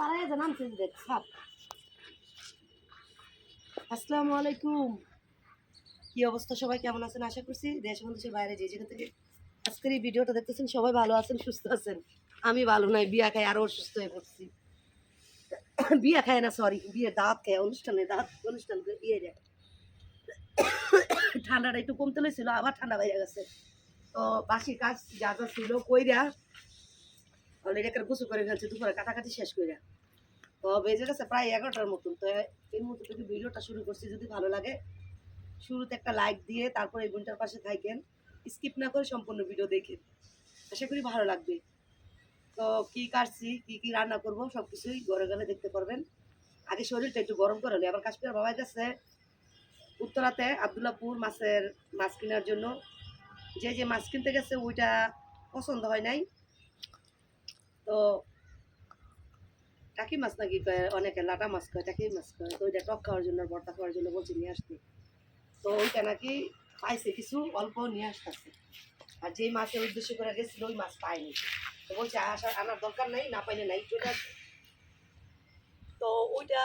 পাড়ায় যে নামছে আসসালামু আলাইকুম। কি অবস্থা সবাই? কেমন আছেন? আশা করছি দেশ বাইরে যে যেখান থেকে আজকের এই ভিডিওটা দেখতেছেন, সবাই ভালো আছেন, সুস্থ আছেন। আমি ভালো নাই, বিয়া খাই আরও অসুস্থ হয়ে পড়ছি। বিয়া খায় না সরি বিয়ে দাঁত খায় অনুষ্ঠানে দাঁত অনুষ্ঠান ইয়ে যায় ঠান্ডাটা একটু কমতে লেছিল আবার ঠান্ডা বাইরে গেছে। তো বাসি কাজ যা যা ছিল কইরা অলরেডি একটা গুছু করে ফেলছে, দুপুরে কাটাকাটি শেষ কইরা। তো বেজে গেছে প্রায় এগারোটার মতন। তো এই মুহূর্তে থেকে ভিডিওটা শুরু করছি, যদি ভালো লাগে শুরুতে একটা লাইক দিয়ে তারপর এই বোনটার পাশে থাকেন। স্কিপ না করে সম্পূর্ণ ভিডিও দেখেন। আশা করি ভালো লাগবে। তো কি কাটছি, কি কি রান্না করব সব কিছুই ঘরে গেলে দেখতে পারবেন। আগে শরীরটা একটু গরম করে নিই। আবার কাশ্মীর বাবার কাছে উত্তরাতে, আবদুল্লাপুর মাছের মাছ কেনার জন্য। যে যে মাছ কিনতে গেছে, ওইটা পছন্দ হয় নাই। তো টাকি মাছ নাকি কয়, অনেকে লাটা মাছ কয়, টাকি মাছ কয়, তো ওইটা টক খাওয়ার জন্য, ভর্তা খাওয়ার জন্য বলছে নিয়ে আসতে। তো ওইটা নাকি পাইছে, কিছু অল্প নিয়ে আসতেছে। আর যেই মাছের উদ্দেশ্য করে গেছিল, ওই মাছ পায়নি। তো বলছে আসা আনার দরকার নাই, না পাইলে নাই, চলে আসবে। তো ওইটা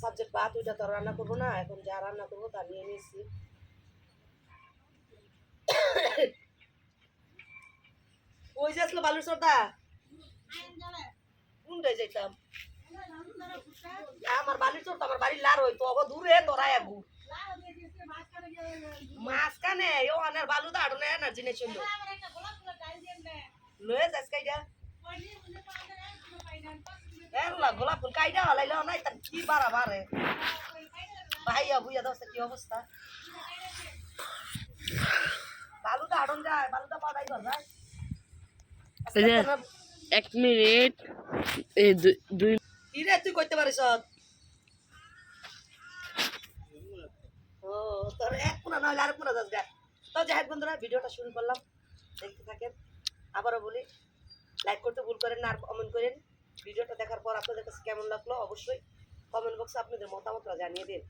সাবজেক্ট বাদ, ওইটা তো রান্না করব না, এখন যা রান্না করব তা নিয়ে নিয়েছি। ওই যে আসলো বালুর সর্দা। কোনটায় যাইতাম। আমার বালির চোর তো আমার বাড়ির লার হইতো। অগো দূরে তোরা আগু মাছ কানে ও আনার বালু দা আড়নে না জিনিস হইল লয়ে যাস কাইডা। এলা গোলাপ ফুল কাইডা হলাইলো নাই তার কি বাড়া বাড়ে। ভাইয়া বুইয়া দশ কি অবস্থা? বালুটা আড়ন যায় বালুটা পাড়াই যায় যে এক মিনিট। এই দুই- ইরে তুই কইতে পারিস ও, তোর এক কোনা নয় আরেক কোনা যাস গা। তো যাই বন্ধুরা, ভিডিওটা শুরু করলাম। দেখতে থাকেন। আবারও বলি লাইক করতে ভুল করেন না আর কমেন্ট করেন। ভিডিওটা দেখার পর আপনাদের কাছে কেমন লাগল? অবশ্যই কমেন্ট বক্সে আপনাদের মতামতটা জানিয়ে দিন।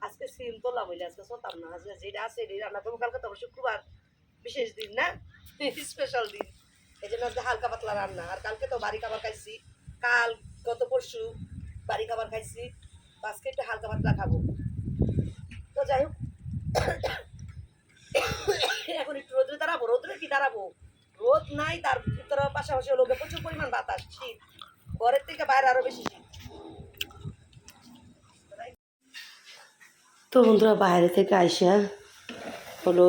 আজকে সিম তোলাম হইলে, আজকে সতাম না। আজকে যেটা আছে রান্না করব। কালকে তো শুক্রবার বিশেষ দিন না স্পেশাল দিন। এই জন্য আজকে হালকা পাতলা রান্না। আর কালকে তো বাড়ি খাবার খাইছি। কাল, গত পরশু বাড়ি খাবার খাইছি। আজকে একটু হালকা পাতলা খাব। তো যাই হোক। এখন একটু রোদ্রে দাঁড়াবো। রোদ্রে কি দাঁড়াবো? রোদ নাই, তার ভিতরে পাশাপাশি লোকে প্রচুর পরিমাণ বাতাস, শীত। ঘরের থেকে বাইরে আরও বেশি শীত। তো বন্ধুরা, বাইরে থেকে আইসা হলো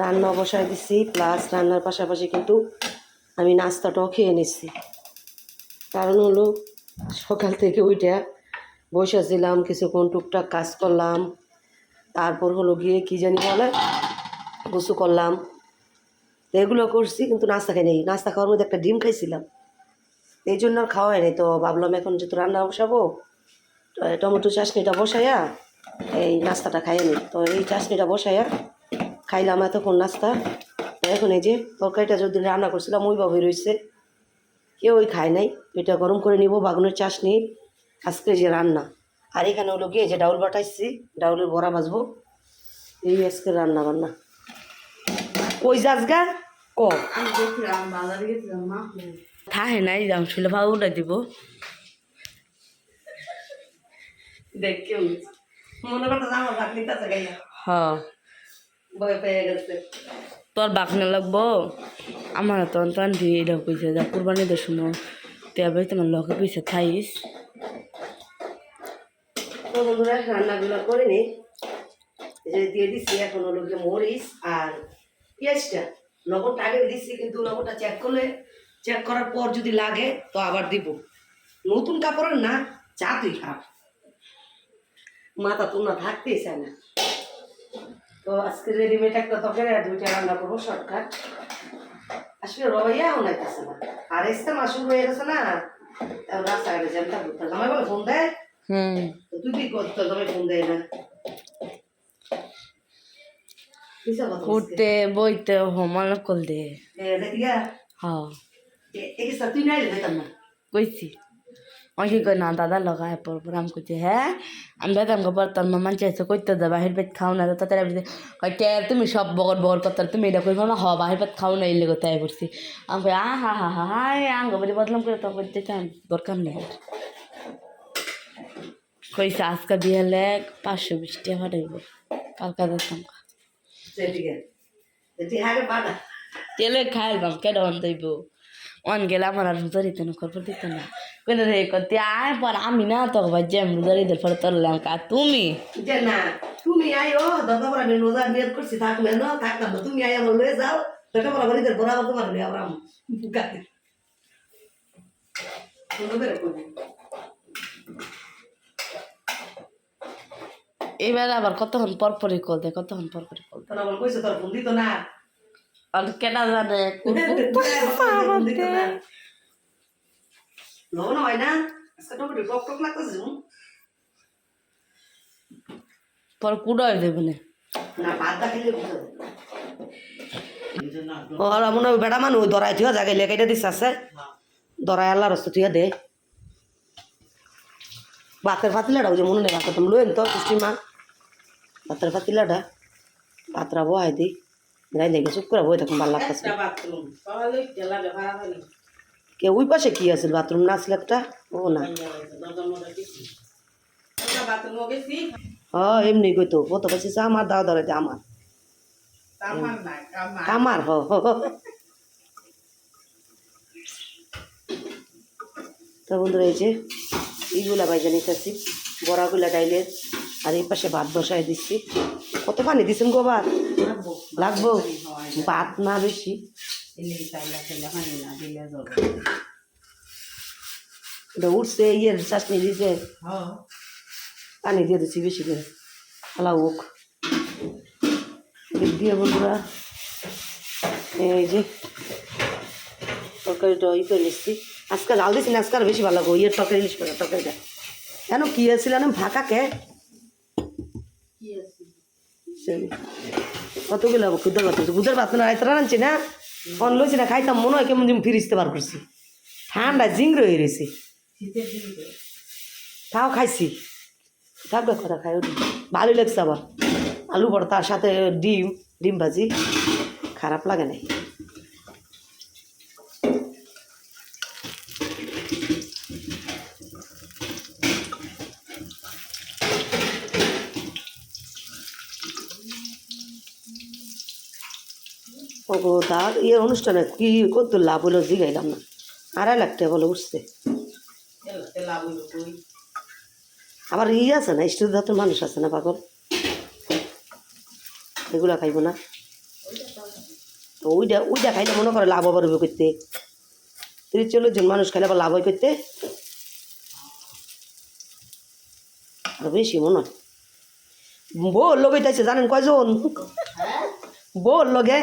রান্না বসায় দিছি প্লাস রান্নার পাশাপাশি কিন্তু আমি নাস্তাটাও খেয়ে নিচ্ছি কারণ হলো সকাল থেকে ওইটা বসেছিলাম কিছুক্ষণ টুকটাক কাজ করলাম। তারপর হলো গিয়ে কী জানি বলে গোসু করলাম। এগুলো করছি, কিন্তু নাস্তা খাই নেই। নাস্তা খাওয়ার মধ্যে একটা ডিম খাইছিলাম। এই জন্য আর খাওয়া হয়নি তো ভাবলাম এখন যেহেতু রান্না বসাবো টমেটো চাটনিটা বসাইয়া এই নাস্তাটা খাইয়ে নিই তো এই চাটনিটা বসাইয়া খাইলাম এতক্ষণ নাস্তা। এখন এই যে তরকারিটা যদি রান্না করছিলাম ওইভাবে রয়েছে। কেউই খায় নাই। এটা গরম করে নিব বাগুনের চাশনি আজকে যে রান্না। আর এখানে হলো গিয়ে যে ডাউল বাটাইছি ডাউলের বড়া ভাজবো। এই আজকে রান্না বান্না। কই যাস গা? ক? থাহে নাই দাম শুলে ভাও উঠে দিব। দেখ মনে করতে আমার নিতে আছে ভয় পেয়ে গেছে। তোর বাকনা লাগবো? আমার তো অন্তন দিয়ে এটা কইছে, যা কুরবানি দে শুনো তে ভাই তোমার লগে কইছে খাইস তো বন্ধুরা, রান্নাগুলো করে নি। যে দিয়ে দিচ্ছি এখন হলো মরিচ আর পেঁয়াজটা। লবণটা আগে দিচ্ছি কিন্তু লবণটা চেক করলে চেক করার পর যদি লাগে, তো আবার দিব। নতুন কাপড়ের না চা তুই খা মাথা তো না থাকতেই চায় না। তো আজকে রেডিমেড একটা তরকারি আর দুইটা রান্না করব শর্টকাট আসলে রবাইয়াও নাইতেছে না। আর এসতে মাস শুরু হয়ে গেছে না রাস্তাঘাটে জ্যামটা করতে জামাই বলে ফোন দেয় হুম। তুই কি করতো জামাই ফোন দেয় না। উঠতে বইতে হোমাল কল দে এ, দেখি গা, হ এ- এ কি সত্যি নাই। কইছি। ওই কি কই না দাদা লগায় পর আমি কইছি হ্যাঁ আমি বেদাম গোবর তোর মামান চাইছে কইতে দে বাহির পেট খাও না তো তারা বলছে কে তুমি সব বগর বগর করতে তুমি এটা কইব না হ বাহির পেট খাও না এলে কোথায় আই পড়ছি আমি কই আ হা হা হা হাই আঙ্গ বাড়ি বদলাম করে তো করতে চান দরকার নেই কইছে আজকে বিয়ে হলে পাঁচশো বিশ টাকা ফাটাইব কালকা বাড়া তেলে খাইলাম কেডা অন্তইব অন গেলে আমার আর রোজা দিতে না করব দিতে না। কেন রে করতে আয় পর আমি না তো ভাই জ্যাম রোজা দিতে পরে তোরলাম কা তুমি? যে না তুমি আইও দাদা বড় আমি রোজা নিয়ত করছি থাকবে না থাকতাম না তুমি আইয়া বলে যাও দাদা বড় বলি বড় আবার তোমার নিয়ে আবার গাতে। এবার আবার কতক্ষণ পর পরই কল দেয় কতক্ষণ পর পরই কল তোরা কইছে তোর ফোন দিত না। আর কেনা জানে হয় না টক টক লাগতেছে পর কুড়া হয়ে যাবে না না দা খেলে ওরা মনে হয় বেড়া মানুষ দরাই থিয়া জাগে লেখাইটা দিস আছে দরাই আল্লাহ রস্ত থিয়া দে ভাতের পাতিলাটা ওই যে মনে নেই ভাত তুমি লইন তো পুষ্টি মা ভাতের পাতিলাটা ভাতরা বহাই দি গাই লেগে চুপ করে বই ভালো লাগতেছে কে ওই পাশে কি আছে? বাথরুম না আসলে একটা? ও না। হ এমনি কইতো কত পাইছে? আমার দাও ধরে আমার। হ, হ। তো বন্ধুরা এই যে এইগুলা বাইজা নিতেছি বড়াগুলা ডাইলের। আর এই পাশে ভাত বসাই দিচ্ছি। কত পানি দিছেন গো ভাত? লাগবো? ভাত না বেশি। উঠছে, ইয়ের চাটনি দিছে। পানি দিয়ে দিচ্ছি বেশি করে। হালা হোক। দিয়ে বন্ধুরা, এই যে তরকারিটা ই করে নিচ্ছি। আজকাল জাল দিচ্ছি না, আজকে আর বেশি ভালো লাগবো, ইয়ের তরকারি ইলিশ তরকারিটা। কেন কি না ফাঁকা কে না? না না, খাইতাম মনে হয় কেমন ঠান্ডা জিংর হয়ে তাও খাইছি। থাকবে কথা খাই ভালোই লাগছে আবার। আলু বড় তার সাথে ডিম ডিম ভাজি। খারাপ লাগে নাই। ওগো তার ইয়ে অনুষ্ঠানে কি কত লাভ হলো জিগাইলাম না। আড়াই লাখ টাকা বলে উঠছে। আবার ই আছে না স্টিল ধাতুর মানুষ আছে না পাগল? এগুলা খাইব না। তো ওইটা ওইটা খাইলে মনে করে লাভ আবার করতে। তিরিশ চল্লিশ জন মানুষ খাইলে আবার লাভ হয় করতে। আর বেশি মনে হয়। বউর লগে যাইছে জানেন কয়জন? বউর লগে?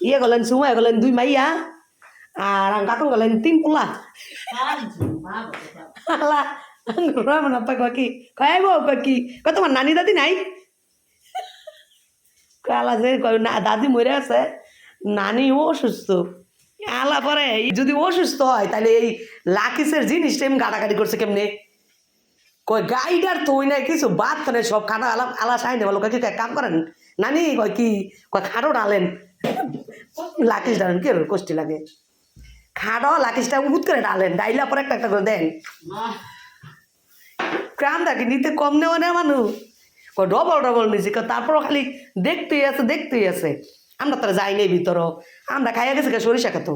ইয়ে গলেন সুমাই গলেন দুই মাইয়া আর কাকন গলেন তিন পোলা আলা রামন আপা কি কয় বউ কয় কি তোমার নানি দাদি নাই আলা যে দাদি মরে আছে নানি অসুস্থ আলা পরে যদি অসুস্থ হয় তাহলে এই লাকিসের জিনিসটা এমনি গাড়াগাড়ি করছে কেমনে কয় গাইডার তো ওই নাই কিছু বাদ তো সব খানা আলা আলা সাই নেওয়া লোক কি কয় কাম করেন নানি কয় কি কয় খাটো ডালেন লাকিস ডালেন কি কষ্টি লাগে। খাটো লাকিসটা উবুত করে ডালেন ডাইলা পরে একটা একটা করে দেন। ক্রামটা কি নিতে কম নেওয়া মানুষ। কয় ডবল ডবল নিছি কয় তারপরও খালি দেখতেই আছে দেখতেই আছে। আমরা তারা যাই নাই ভিতরও আমরা খাইয়া গেছি গা সরিষা খেত।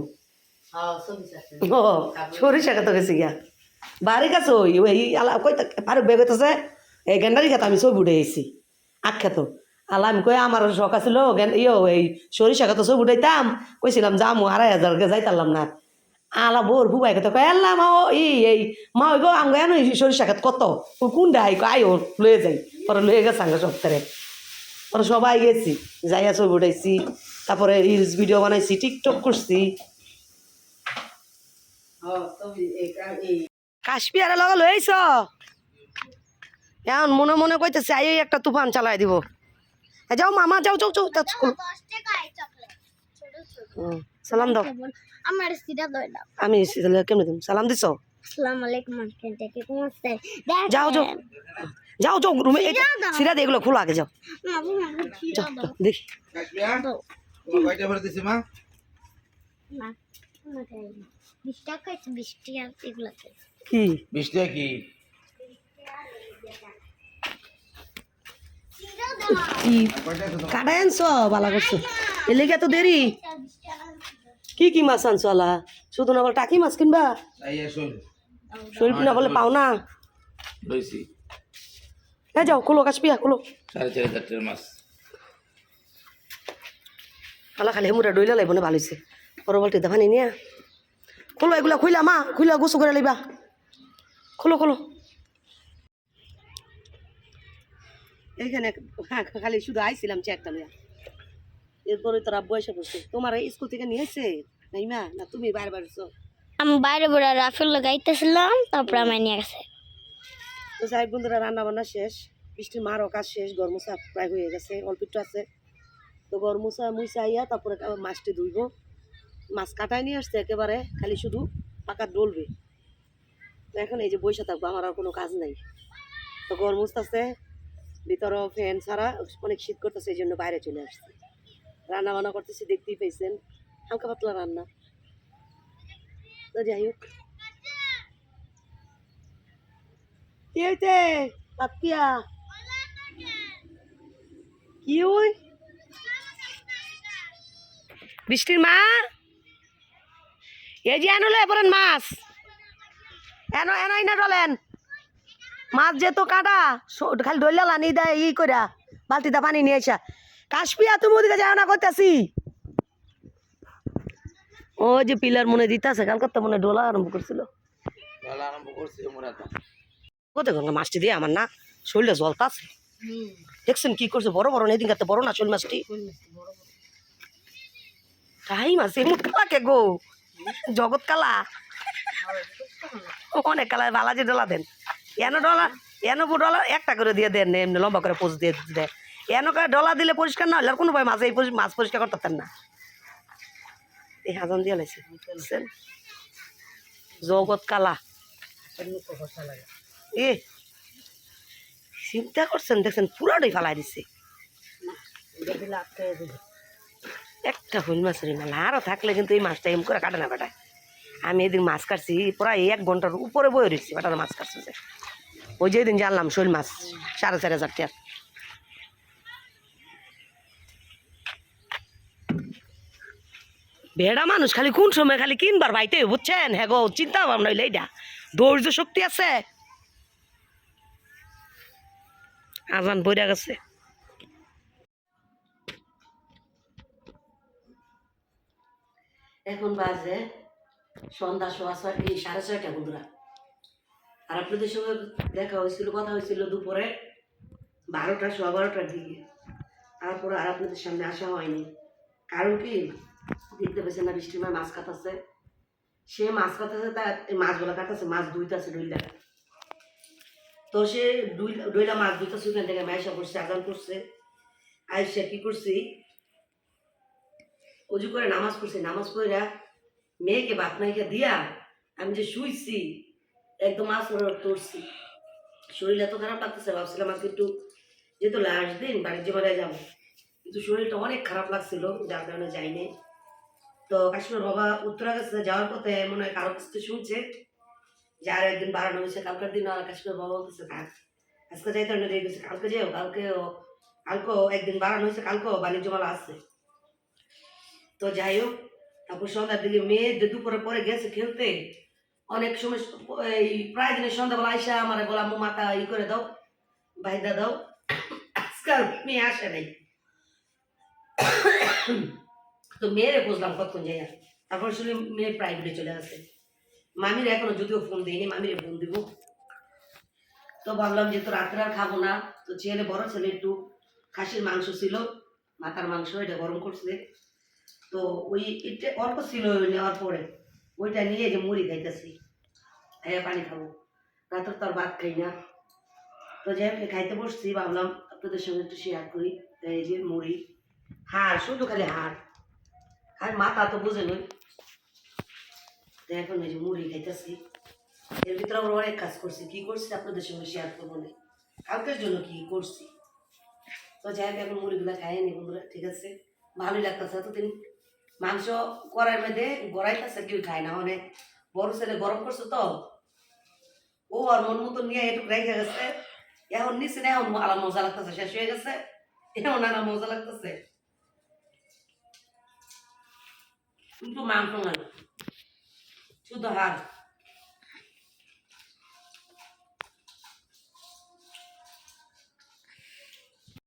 ও সরিষা খেত গেছি গিয়া। বাড়ি কাছে ওই ওই আলা কই পারে বেগ হইতেছে? এই গেন্ডারি খেত আমি সব উঠে এসেছি আখ খেত। আলা আমি কই, আমার শখ আছিল গেন ইয়ো, এই সরিষা খেত সব উঠাইতাম। কইছিলাম যামু, আড়াই হাজার যাইতাম না। আলা বোর বুবাই কত কয়, আল্লাহ মা, ও, ই, এই, মা, ওই গো আঙ্গ এনো সরিষা খেত কত? ও কোন ডাই আই ও লয়ে যাই। পরে লয়ে গেছে আঙ্গ সপ্তাহে পরে সবাই গেছি, যাইয়া ছবি উঠাইছি। তারপরে রিলস ভিডিও বানাইছি টিকটক করছি। কাশ্মীরে লগা লইছ এখন মনে মনে কইতেছে আই একটা তুফান চালাই দিব। যাও মামা যাও যাও যাও তা স্কুল সালাম দাও। আমার সিটা দই দাও আমি কেমনে দিম সালাম দিছ? আসসালামু আলাইকুম আঙ্কেল থেকে কেমন আছেন যাও যাও। যাও যাও রুমে এই সিরা দিয়ে এগুলো খোলা আগে যাও। দেখি। কয়টা ভরে দিছি মা? না। বিশ টাকা আছে বিশ টাকা এগুলো কি? বিশ টাকা কি? কি কয়টা আছে তোমার? কাটাই আনছো? বালা করছ। এলেগে এত দেরি? কি কি মাছ আনছো আলা? শুধু না বলে টাকি মাছ কিনবা? শরীর না বলে পাও না? হ্যাঁ যাও খোলো খোলো। সাড়ে চার হাজার মাছ। আলা খালি হেমুরা ডইলা লাগবো না ভালো হয়েছে পরবর্তী দেখানি নিয়ে। খোলো এগুলা খুইলা মা খুইলা গোসু করে লইবা। খোলো খোলো। এইখানে হ্যাঁ খালি শুধু আইছিলাম চেয়ারটা লইয়া। এরপরে তোরা বয়সে বসে তোমার স্কুল থেকে নিয়েছে? নাইমা না তুমি বাইরে বাড়িছো আমি বাইরে বেড়া রাফেল লাগাইতেছিলাম তারপর আমি নিয়ে গেছে। তো যাই বন্ধুরা রান্না বান্না শেষ। বৃষ্টির মারও কাজ শেষ গরমুসা প্রায় হয়ে গেছে অল্প একটু আছে। তো গরমুসা মুইসা আইয়া তারপরে মাছটি ধুইব। মাছ কাটাই নিয়ে আসছে একেবারে খালি শুধু পাকা ডলবে। তো এখন এই যে বসে থাকব আমার আর কোনো কাজ নাই। তো গরমুস আছে ভিতরে ফ্যান ছাড়া অনেক শীত করতেছে, এই জন্য বাইরে চলে আসছে। রান্না বান্না করতেছি, দেখতেই পেয়েছেন হালকা পাতলা রান্না। যাই হোক। কি হইতে কি ওই? বৃষ্টির মা? এই যে পরেন মাছ। এনো এনাই না ডলেন। মাছ যেহেতু কাটা খালি ডলিয়া লানি দেয় ই কইরা বালতিটা পানি নিয়ে আসা কাশপিয়া তুমি ওদিকে যাও না করতেছি ও যে পিলার মনে দিতেছে কালকে তো মনে ডোলা আরম্ভ করছিল। কোথায় গঙ্গা মাছটি দিয়ে আমার না শরীরটা জলতাছে দেখছেন কি করছে বড় বড় নেই দিন বড় না শোল মাছটি। তাই মাছ এমন গো? জগৎ কালা। অনেক কালা বালাজি ডলা দেন। এন ডলা এন ডলা, একটা করে দিয়ে দেন, এমনি লম্বা করে পোজ দিয়ে দেয় এন করে ডলা দিলে পরিষ্কার না হলে আর কোনো ভাই মাছ, এই মাছ পরিষ্কার করতে পারেন না। এই হাজান দিয়ে লাইছে। বুঝছেন? কালা। এ, চিন্তা করছেন, দেখছেন পুরাটাই ফালাই দিছে। একটা হইল মাছের মেলা আরও থাকলে কিন্তু এই মাছটা এম করে কাটে না বেটায়। আমি এদিন মাছ কাটছি, প্রায় এক ঘণ্টার উপরে বয়ে রয়েছি বেটার মাছ কাটছে ওই যেদিন জানলাম শৈল মাছ, সাড়ে চার হাজার টাকা ভেড়া মানুষ খালি কোন সময় খালি কিনবার বাইতে বুঝছেন? হ্যাঁ গো, চিন্তা ভাবনা হইলে এইটা ধৈর্য শক্তি আছে। আজান বইরা গেছে। এখন বাজে সন্ধ্যা সোয়া ছয় সাড়ে ছয়টা বন্ধুরা। আর আপনাদের সঙ্গে দেখা হয়েছিল, কথা হয়েছিল দুপুরে বারোটা, সোয়া বারোটার দিকে। তারপরে আর আপনাদের সামনে আসা হয়নি। কারণ কি? দেখতে পেয়েছেন না, বৃষ্টির মায় মাছ কাটাচ্ছে। সে মাছ কাটাচ্ছে, তার মাছগুলো কাটাচ্ছে, মাছ দুইটাছে ডইলা। তো সে ডইলা মাছ দুইটাছে ওখান থেকে মাইসা করছে আজান করছে। আইসা কি করছি? অজু করে নামাজ পড়ছি। নামাজ পড়া মেয়েকে বাপ দিয়া আমি যে শুইছি একদম মাছ তুলছি শরীর এত খারাপ লাগতেছে, ভাবছিলাম আজকে একটু যেহেতু লাস্ট দিন বাড়ির জীবনে যাব, কিন্তু শরীরটা অনেক খারাপ লাগছিল, যার কারণে যাইনি। তো কাশ্মীর বাবা উত্তরা গেছে, যাওয়ার পথে মনে হয় কারও কাছ শুনছে যে আর একদিন বাড়ানো হয়েছে, কালকের দিন আর কাশ্মীর বাবা বলতেছে থাক আজকে যাইতে না দিয়ে গেছে কালকে যেও কালকেও কালকেও একদিন বাড়ানো হয়েছে, কালকেও বাণিজ্য মেলা আছে। তো যাই হোক, তারপর সন্ধ্যার দিকে মেয়ে দুপুরে পরে গেছে খেলতে। অনেক সময় এই প্রায় দিনের সন্ধ্যাবেলা আইসা আমার গোলাম মাথা ই করে দাও বাইদা দাও। আজকাল মেয়ে আসে নাই। তো মেয়েরে বুঝলাম কতক্ষণ যাই তারপর শুনে মেয়ে প্রাইভেটে চলে আসে মামির এখনও যদিও ফোন দিইনি, মামিরে ফোন দিব। তো ভাবলাম যে তো রাত্রে আর খাব না। তো ছেলে, বড় ছেলে একটু খাসির মাংস ছিল, মাথার মাংস এটা গরম করছে। তো ওই এটা অল্প ছিল নেওয়ার পরে। ওইটা নিয়ে যে মুড়ি খাইতেছি, খাইয়া পানি খাব। রাতের তো আর ভাত খাই না। তো যাই হোক খাইতে বসছি, ভাবলাম আপনাদের সঙ্গে একটু শেয়ার করি। এই যে মুড়ি, হাড়, শুধু খালি হাড়। আর মাথা তো বুঝে নই। তো এখন এই যে মুড়ি খাইতেছি। এর ভিতরে আবার অনেক কাজ করছি। কি করছি আপনাদের সঙ্গে শেয়ার করব না কালকের জন্য কি করছি? তো যাই হোক, এখন মুড়িগুলো খাইয়ে নি বন্ধুরা, ঠিক আছে? ভালোই লাগতেছে, এতদিন মাংস করার মধ্যে গড়াইতেছে, কেউ খায় না, অনেক। বড় ছেলে গরম করছে তো। ও আর মন মতো নিয়ে এটুকু রেখে গেছে। এখন নিচে না, এখন আলা মজা লাগতেছে, শেষ হয়ে গেছে। এখন আলা মজা লাগতেছে। কিন্তু মাংস না শুধু হাড়।